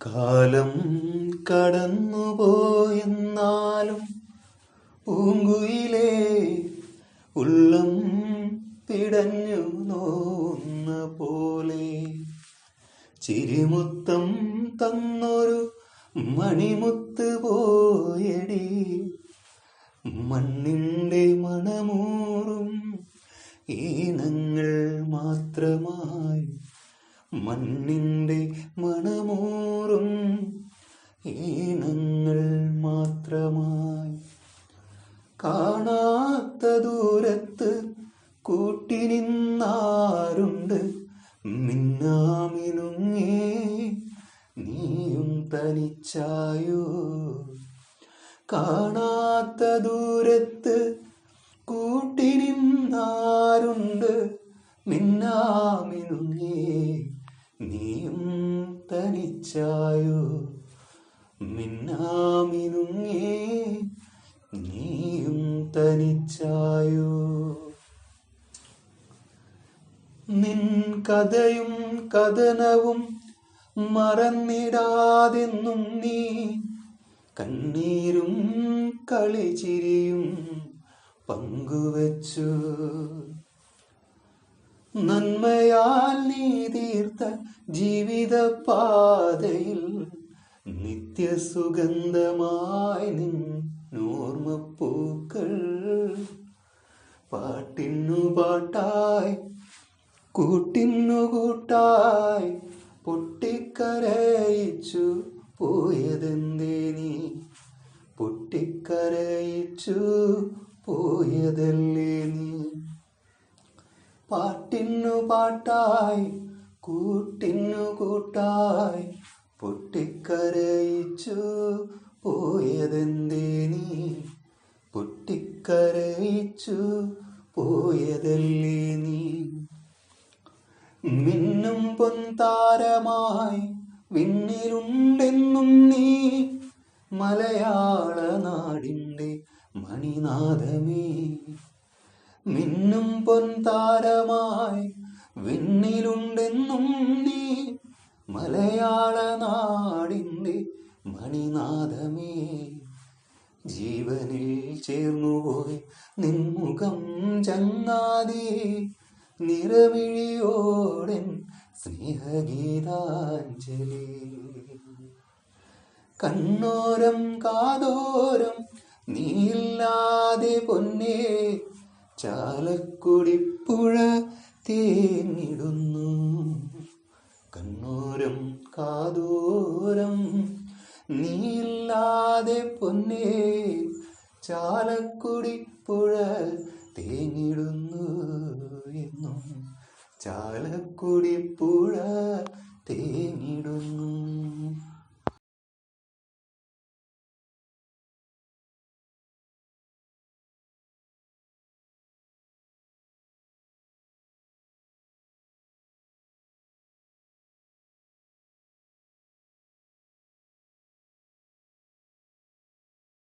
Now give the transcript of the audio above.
കാലം കടന്നുപോയെന്നാലും പൂങ്കുയിലേ ഉള്ളം പിടഞ്ഞു നോന്ന പോലെ ചിരിമുത്തം തന്നൊരു മണിമുത്ത് പോയടി. മണ്ണിന്റെ മണമൂറും ഈണങ്ങൾ മാത്രമായി മണ്ണിന്റെ മണമൂറും ഈണങ്ങൾ മാത്രമായി. കാണാത്ത ദൂരത്ത് കൂട്ടി കൂട്ടിനിന്നാരുണ്ട് മിന്നാമിനുങ്ങേ നീയും തനിച്ചായോ. കാണാത്ത ദൂരത്ത് കൂട്ടി കൂട്ടിനിന്നാരുണ്ട് മിന്നാമിനുങ്ങേ നീയും തനിച്ചായോ? മിന്നാമിനുങ്ങേ നീയും തനിച്ചായോ? നിൻ കഥയും കഥനവും മറന്നിടാതെന്നും നീ കണ്ണീരും കളിചിരിയും പങ്കുവച്ചു. നന്മയാൽ നീ തീർത്ത ജീവിത പാതയിൽ നിത്യസുഗന്ധമായി നിൻ നോർമ്മപ്പൂക്കൾ പാട്ടിന്നു പാട്ടായി കൂട്ടിന്നു കൂട്ടായി പൊട്ടിക്കരയിച്ചു പോയതെന്തേ നീ? പൊട്ടിക്കരയിച്ചു പോയതല്ലേ പാട്ടിന്നു പാട്ടായി കൂട്ടിന്നു കൂട്ടായി പൊട്ടിക്കരയിച്ചു പോയതെന്തേ നീ? പൊട്ടിക്കരയിച്ചു പോയതല്ലേ നീ? മിന്നും പൊന്താരമായി വിണ്ണിലുണ്ടെന്നും നീ. മലയാള നാടിന്റെ മണിനാഥമേ. മിന്നും പൊൻതാരമായി വിണ്ണിലുണ്ടെന്നും നീ മലയാള നാടിന്റെ മണിനാഥമേ. ജീവനിൽ ചേർന്നുപോയി നിൻമുഖം ചങ്ങാതി നിറമിഴിയോടൻ സ്നേഹഗീതാഞ്ജലി. കണ്ണോരം കാതോരം നീയില്ലാതെ പൊന്നേ ചാലക്കുടിപ്പുഴ തേങ്ങിടുന്നു കണ്ണൂരം കാതോരം നീല്ലാതെ പൊന്നേ ചാലക്കുടിപ്പുഴ തേങ്ങിടുന്നു എന്നും ചാലക്കുടിപ്പുഴ തേങ്ങിടുന്നു